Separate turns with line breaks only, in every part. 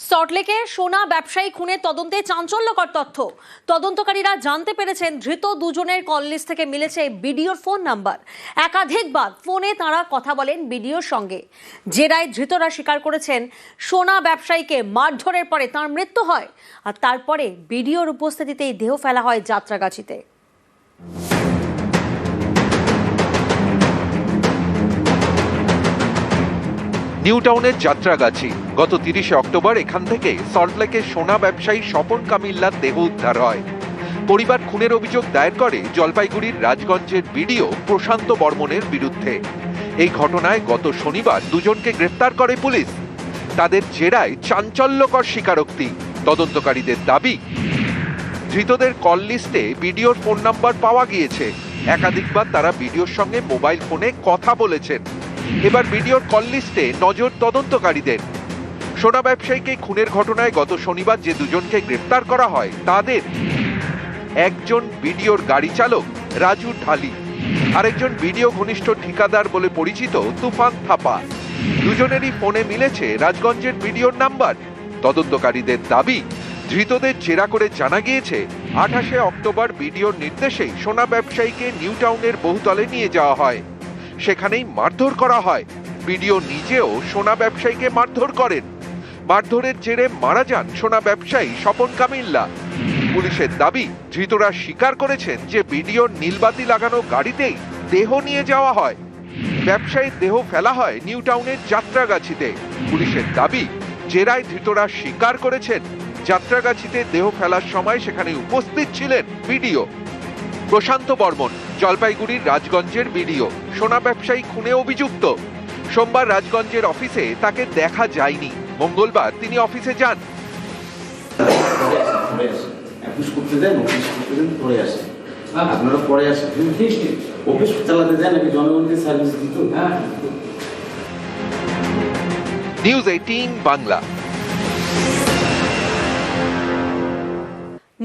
সল্টলেকে সোনা ব্যবসায়ী খুনের তদন্তে চাঞ্চল্যকর তথ্য। তদন্তকারীরা জানতে পেরেছেন ধৃত দুজনের কল থেকে মিলেছে বিডিওর ফোন নাম্বার। একাধিকবার ফোনে তারা কথা বলেন বিডিওর সঙ্গে। জেরায় ধৃতরা স্বীকার করেছেন সোনা ব্যবসায়ীকে মারধরের পরে তার মৃত্যু হয় আর তারপরে বিডিওর উপস্থিতিতেই দেহ ফেলা হয় যাত্রাগাছিতে।
নিউ টাউনের যাত্রাগাছি। গত তিরিশে অক্টোবর এখান থেকে সল্টলেকের সোনা ব্যবসায়ী স্বপন কামিল্লার দেহ উদ্ধার হয়। পরিবার খুনের অভিযোগ দায়ের করে জলপাইগুড়ির রাজগঞ্জের বিডিও প্রশান্ত বর্মনের বিরুদ্ধে। এই ঘটনায় গত শনিবার দুজনকে গ্রেফতার করে পুলিশ। তাদের জেরায় চাঞ্চল্যকর স্বীকারোক্তি। তদন্তকারীদের দাবি, ধৃতদের কল লিস্টে বিডিওর ফোন নাম্বার পাওয়া গিয়েছে। একাধিকবার তারা বিডিওর সঙ্গে মোবাইল ফোনে কথা বলেছেন। এবার বিডিওর কল লিস্টে নজর তদন্তকারীদের। সোনা ব্যবসায়ীকে খুনের ঘটনায় গত শনিবার যে দুজনকে গ্রেফতার করা হয়, তাদের একজন বিডিওর গাড়ি চালক, রাজু ঢালি, আরেকজন বিডিও ঘনিষ্ঠ ঠিকাদার বলে পরিচিত তুফান থাপা। দুজনেরই ফোনে মিলেছে রাজগঞ্জের বিডিওর নাম্বার। তদন্তকারীদের দাবি, ধৃতদের জেরা করে জানা গিয়েছে, আঠাশে অক্টোবর বিডিওর নির্দেশেই সোনা ব্যবসায়ীকে নিউ টাউনের বহুতলে নিয়ে যাওয়া হয়। সেখানেই মারধর করা হয়। বিডিও নিজেও সোনা ব্যবসায়ীকে মারধর করেন। মারধরের জেরে মারা যান সোনা ব্যবসায়ী স্বপন কামিল্লা। পুলিশের দাবি, ধৃতরা স্বীকার করেছেন যে বিডিওর নীলবাতি লাগানো গাড়িতেই দেহ নিয়ে যাওয়া হয়। ব্যবসায়ীর দেহ ফেলা হয় নিউ টাউনের যাত্রাগাছিতে। পুলিশের দাবি, জেরায় ধৃতরা স্বীকার করেছেন, যাত্রাগাছিতে দেহ ফেলার সময় সেখানে উপস্থিত ছিলেন বিডিও। প্রশান্ত বর্মন। জলপাইগুড়ির রাজগঞ্জের বিডিও। সোনা ব্যবসায়ী খুনে অভিযুক্ত। সোমবার রাজগঞ্জের অফিসে তাকে দেখা যায়নি। মঙ্গলবার তিনি অফিসে যান।
অফিস করতে দেন অফিস করতে দেন পরে আসে। আপনারা পরে আসেন। অফিস চালাতে দেন নাকি জনগণকে সার্ভিস দিত
নিউজ এইটিন বাংলা।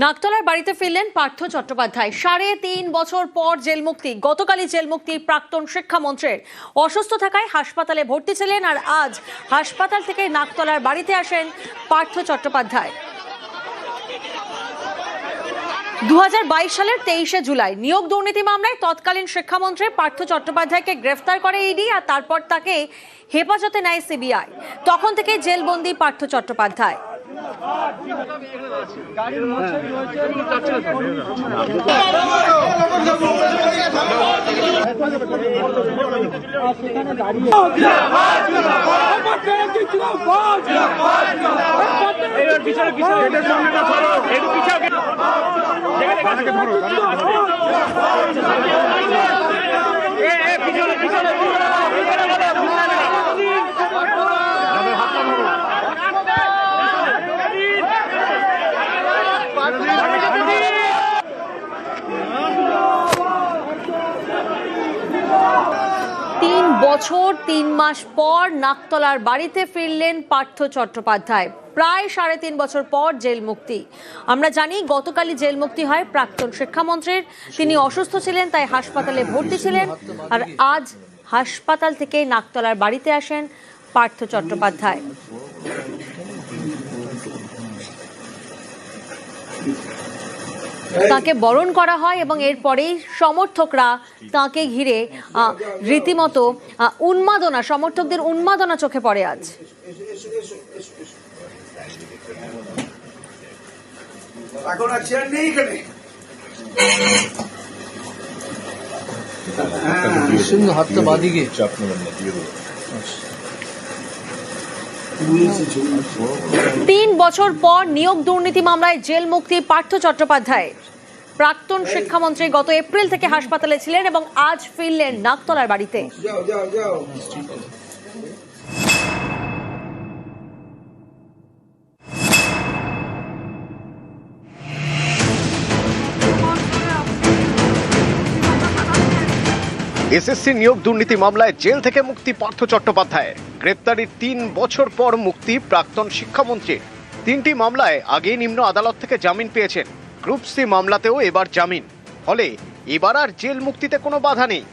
নাকতলার বাড়িতে ফিরলেন পার্থ চট্টোপাধ্যায়। সাড়ে তিন বছর পর জেল মুক্তি। গতকালই জেল মুক্তি প্রাক্তন শিক্ষামন্ত্রীর। অসুস্থ থাকায় হাসপাতালে ভর্তি ছিলেন আর আজ হাসপাতাল থেকে নাকতলার বাড়িতে আসেন পার্থ চট্টোপাধ্যায়। দু হাজার বাইশ সালের তেইশে জুলাই নিয়োগ দুর্নীতি মামলায় তৎকালীন শিক্ষামন্ত্রী পার্থ চট্টোপাধ্যায়কে গ্রেফতার করে ইডি আর তারপর তাকে হেফাজতে নেয় সিবিআই। তখন থেকে জেলবন্দি পার্থ চট্টোপাধ্যায়। তিন বছর তিন মাস পর নাকতলার বাড়িতে ফিরলেন পার্থ চট্টোপাধ্যায়। প্রায় সাড়ে তিন বছর পর জেল মুক্তি। আমরা জানি গতকালই জেল মুক্তি হয় প্রাক্তন শিক্ষামন্ত্রীর। তিনি অসুস্থ ছিলেন, তাই হাসপাতালে ভর্তি ছিলেন। আর আজ হাসপাতাল থেকে নাকতলার বাড়িতে আসেন পার্থ চট্টোপাধ্যায়। তাকে বরণ করা হয় এবং এরপরেই সমর্থকরা তাকে ঘিরে আহ, রীতিমতো আহ, উন্মাদনা সমর্থকদের উন্মাদনা চোখে পড়ে আজ।
এখন আর চেয়ার নেই এখানে।
সিংহ হাতটা বাদিকে
তিন বছর পর নিয়োগ দুর্নীতি মামলায় জেল মুক্তি পার্থ চট্টোপাধ্যায় প্রাক্তন শিক্ষামন্ত্রী গত এপ্রিল থেকে হাসপাতালে ছিলেন এবং আজ ফিরলেন নাকতলার বাড়িতে।
এসএসসি নিয়োগ দুর্নীতি মামলায় জেল থেকে মুক্তি পার্থ চট্টোপাধ্যায়। গ্রেপ্তারির তিন বছর পর মুক্তি প্রাক্তন শিক্ষামন্ত্রীর তিনটি মামলায় আগেই নিম্ন আদালত থেকে জামিন পেয়েছেন। গ্রুপ সি মামলাতেও এবার জামিন। ফলে এবার আর জেল মুক্তিতে কোনো বাধা নেই।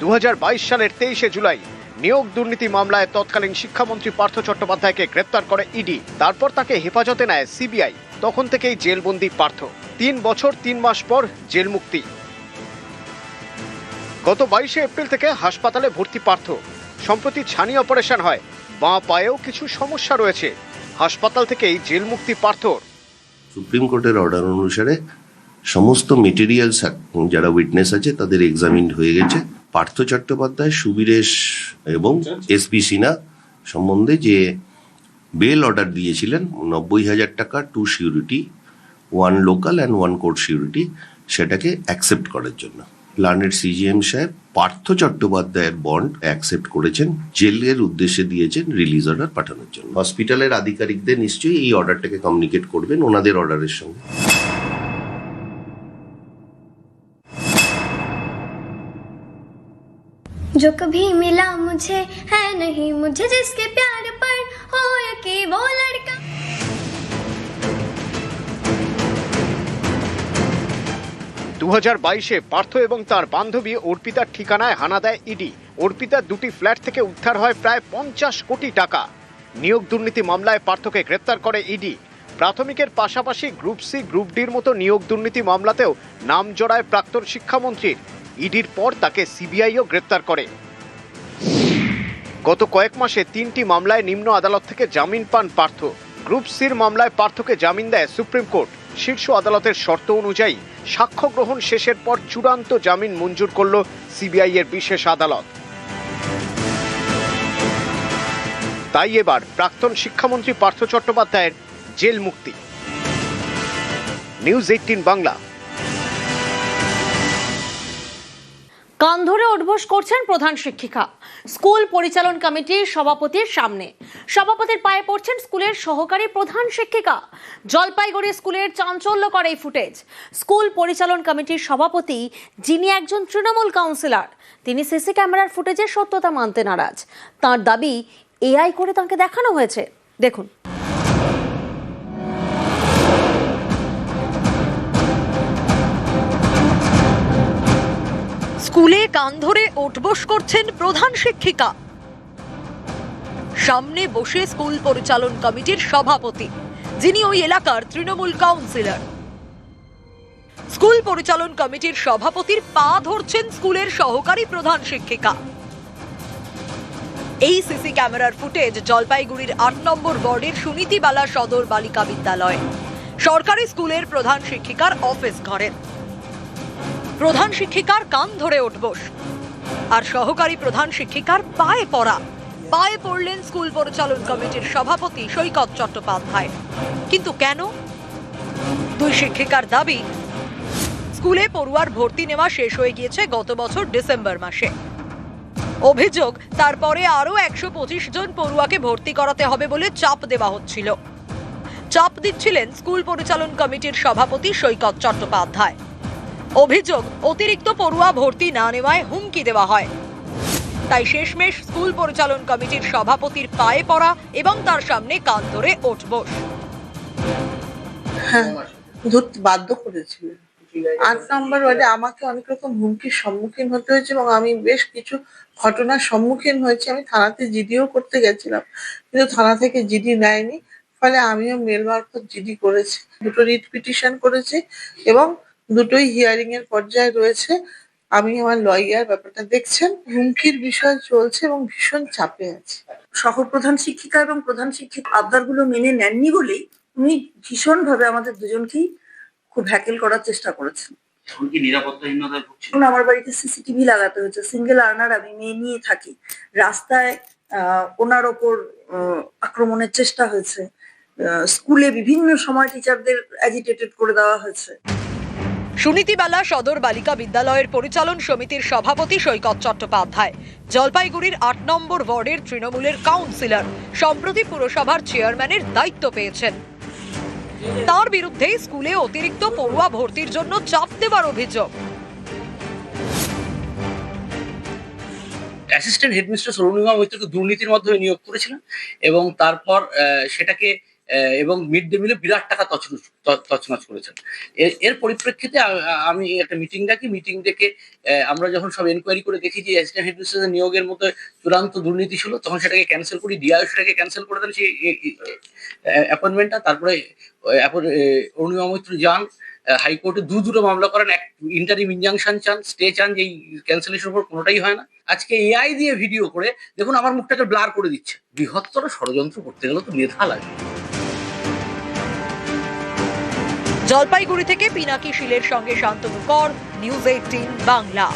দু হাজার বাইশ সালের তেইশে জুলাই নিয়োগ দুর্নীতি মামলায় তৎকালীন শিক্ষামন্ত্রী পার্থ চট্টোপাধ্যায়কে গ্রেপ্তার করে ইডি। তারপর তাকে হেফাজতে নেয় সিবিআই। তখন থেকেই জেলবন্দি পার্থ। তিন বছর তিন মাস পর জেল মুক্তি। গত বাইশে এপ্রিল থেকে হাসপাতালে ভর্তি পার্থ। সম্প্রতি ছানি অপারেশন হয়। বাঁ পায়েও কিছু সমস্যা রয়েছে। হাসপাতাল থেকেই জেল মুক্তি পার্থর।
সুপ্রিম কোর্টের অর্ডার অনুসারে সমস্ত মেটেরিয়ালস যারা উইটনেস আছে, তাদের এক্সামিন হয়ে গেছে। পার্থ চট্টোপাধ্যায়, সুবীরেশ এবং এস পি সিনহা সম্বন্ধে যে বেল অর্ডার দিয়েছিলেন, নব্বই হাজার টাকা two surety one local and one court surety সেটাকে অ্যাকসেপ্ট করার জন্য। প্ল্যানেট সিজিএম সাহেব পার্থ চট্টোপাধ্যায়ের বন্ড অ্যাকসেপ্ট করেছেন জেলের উদ্দেশ্যে দিয়েছেন রিলিজ অর্ডার পাঠানোর জন্য হসপিটালের আধিকারিকদের নিশ্চয়ই এই অর্ডারটাকে কমিউনিকেট করবেন ওনাদের অর্ডারের সঙ্গে
जो कभी मिला मुझे है नहीं मुझे जिसके प्यार पर हो यकीन वो लड़का
দু হাজার বাইশে পার্থ এবং তার বান্ধবী অর্পিতার ঠিকানায় হানা দেয় ইডি। অর্পিতার দুটি ফ্ল্যাট থেকে উদ্ধার হয় প্রায় পঞ্চাশ কোটি টাকা। নিয়োগ দুর্নীতি মামলায় পার্থকে গ্রেপ্তার করে ইডি। প্রাথমিকের পাশাপাশি গ্রুপ সি, গ্রুপ ডির মতো নিয়োগ দুর্নীতি মামলাতেও নাম জড়ায় প্রাক্তন শিক্ষামন্ত্রীর। ইডির পর তাকে সিবিআইও গ্রেপ্তার করে। গত কয়েক মাসে তিনটি মামলায় নিম্ন আদালত থেকে জামিন পান পার্থ। গ্রুপ সির মামলায় পার্থকে জামিন দেয় সুপ্রিম কোর্ট। শীর্ষ আদালতের শর্ত অনুযায়ী সাক্ষ্য গ্রহণ শেষের পর চূড়ান্ত জামিন মঞ্জুর করল সিবিআই এর বিশেষ আদালত। তাই এবার প্রাক্তন শিক্ষামন্ত্রী পার্থ চট্টোপাধ্যায়ের জেল মুক্তি। News eighteen Bangla.
কান ধরে উঠবোস করছেন প্রধান শিক্ষিকা। স্কুল পরিচালন কমিটির সভাপতির সামনে। সভাপতির পায়ে পড়ছেন স্কুলের সহকারী প্রধান শিক্ষিকা। জলপাইগুড়ি স্কুলের চাঞ্চল্যকর এই ফুটেজ। স্কুল পরিচালন কমিটির সভাপতি, যিনি একজন তৃণমূল কাউন্সিলর, তিনি সিসি ক্যামেরার ফুটেজের সত্যতা মানতে নারাজ। তার দাবি এআই করে তাকে দেখানো হয়েছে। দেখুন।
স্কুলে কান ধরে ওঠবোস করছেন প্রধান শিক্ষিকা। সামনে বসে স্কুল পরিচালন কমিটির সভাপতি, যিনি ওই এলাকার তৃণমূল কাউন্সিলর। স্কুল পরিচালন কমিটির সভাপতির পা ধরছেন স্কুলের সহকারী প্রধান শিক্ষিকা। এই সিসি ক্যামেরার ফুটেজ জলপাইগুড়ির আট নম্বর ওয়ার্ডের সুনীতিবালা সদর বালিকা বিদ্যালয়। সরকারি স্কুলের প্রধান শিক্ষিকার অফিস ঘরের। প্রধান শিক্ষিকার কান ধরে উঠবোস আর সহকারী প্রধান শিক্ষিকার পায়ে পড়া। পায়ে পড়লেন স্কুল পরিচালন কমিটির সভাপতি সৈকত চট্টোপাধ্যায়। কিন্তু কেন? দুই শিক্ষিকার দাবি, স্কুলে পড়ুয়ার ভর্তি নেওয়া শেষ হয়ে গিয়েছে গত বছর ডিসেম্বর মাসে। অভিযোগ, তারপরে আরও একশো পঁচিশ জন পড়ুয়াকে ভর্তি করাতে হবে বলে চাপ দেওয়া হচ্ছিল। চাপ দিচ্ছিলেন স্কুল পরিচালন কমিটির সভাপতি সৈকত চট্টোপাধ্যায়। অভিযোগ, অতিরিক্ত পড়ুয়া ভর্তি না নেওয়ায় হুমকি দেওয়া হয়। তাই শেষমেশ স্কুল পরিচালন কমিটির সভাপতির পায়ে পড়া এবং তার সামনে কান ধরে ওঠবোস
হ্যাঁ ধরতে বাধ্য করেছিলেন। আট নম্বর ওয়ার্ডে আমাকে অনেক রকম হুমকির সম্মুখীন হতে হয়েছে এবং আমি বেশ কিছু ঘটনার সম্মুখীন হয়েছি। আমি থানাতে জিডিও করতে গেছিলাম, কিন্তু থানা থেকে জিডি নেয়নি। ফলে আমিও মেল মারফত জিডি করেছি, দুটো রিট পিটিশন করেছি এবং দুটোই হিয়ারিং এর পর্যায়ে রয়েছে। আমি আমার লয়ার ব্যাপারটা দেখছেন। হুমকির বিষয় চলছে এবং ভীষণ চাপে আছে।
সহ প্রধান শিক্ষিকা এবং প্রধান শিক্ষক আবদারগুলো মেনে নেননি বলেই উনি ভীষণভাবে আমাদের দুজনকেই খুব হ্যাকেল করার চেষ্টা করেছেন। আমার বাড়িতে সিসিটিভি লাগাতে হয়েছে। সিঙ্গেল আর্নার আমি মেয়ে নিয়ে থাকি। রাস্তায় আহ, ওনার ওপর আহ, আক্রমণের চেষ্টা হয়েছে। আহ, স্কুলে বিভিন্ন সময় টিচারদের অ্যাজিটেটেড করে দেওয়া হয়েছে।
সুনীতিবালা সদর বালিকা বিদ্যালয়ের পরিচালন সমিতির সভাপতি সৈকত চট্টোপাধ্যায়। জলপাইগুড়ির আট নম্বর ওয়ার্ডের তৃণমূলের কাউন্সিলর সম্প্রতি পুরসভার চেয়ারম্যানের দায়িত্ব পেয়েছেন। তার বিরুদ্ধে স্কুলে অতিরিক্ত পড়ুয়া ভর্তির জন্য চাপ দেওয়ার অভিযোগ।
অ্যাসিস্ট্যান্ট হেডমিস্ট্রেস অরুণিমা মৈত্রকে দুর্নীতির মাধ্যমে নিয়োগ করেছিলেন এবং তারপর সেটাকে এবং মিড ডে মিলে বিরাট টাকা তছনছ করেছেন। এর- পরিপ্রেক্ষিতে আমি একটা মিটিং ডাকি মিটিং ডেকে আমরা যখন সব এনকোয়ারি করে দেখি যে অ্যাসিস্ট্যান্ট নিয়োগের মতো চূড়ান্ত দুর্নীতি ছিল, তখন সেটাকে ক্যান্সেল করি ডিআইও সেটাকে ক্যান্সেল করে দেন, সেই অ্যাপয়েন্টমেন্টটা তারপরে অরুণিমা মৈত্র যান হাইকোর্টে দু দুটো মামলা করেন, এক ইন্টারিম ইনজাংশন চান স্টে চান যে ক্যান্সেলেশন উপর কোনোটাই হয় না। আজকে এআই দিয়ে ভিডিও করে, দেখুন আমার মুখটাকে ব্লার করে দিচ্ছে। বৃহত্তর ষড়যন্ত্র করতে গেলে তো মেধা লাগে।
জলপাইগুড়ি থেকে পিনাকি শিলের সঙ্গে শান্তনু কর নিউজ এইটিন বাংলা।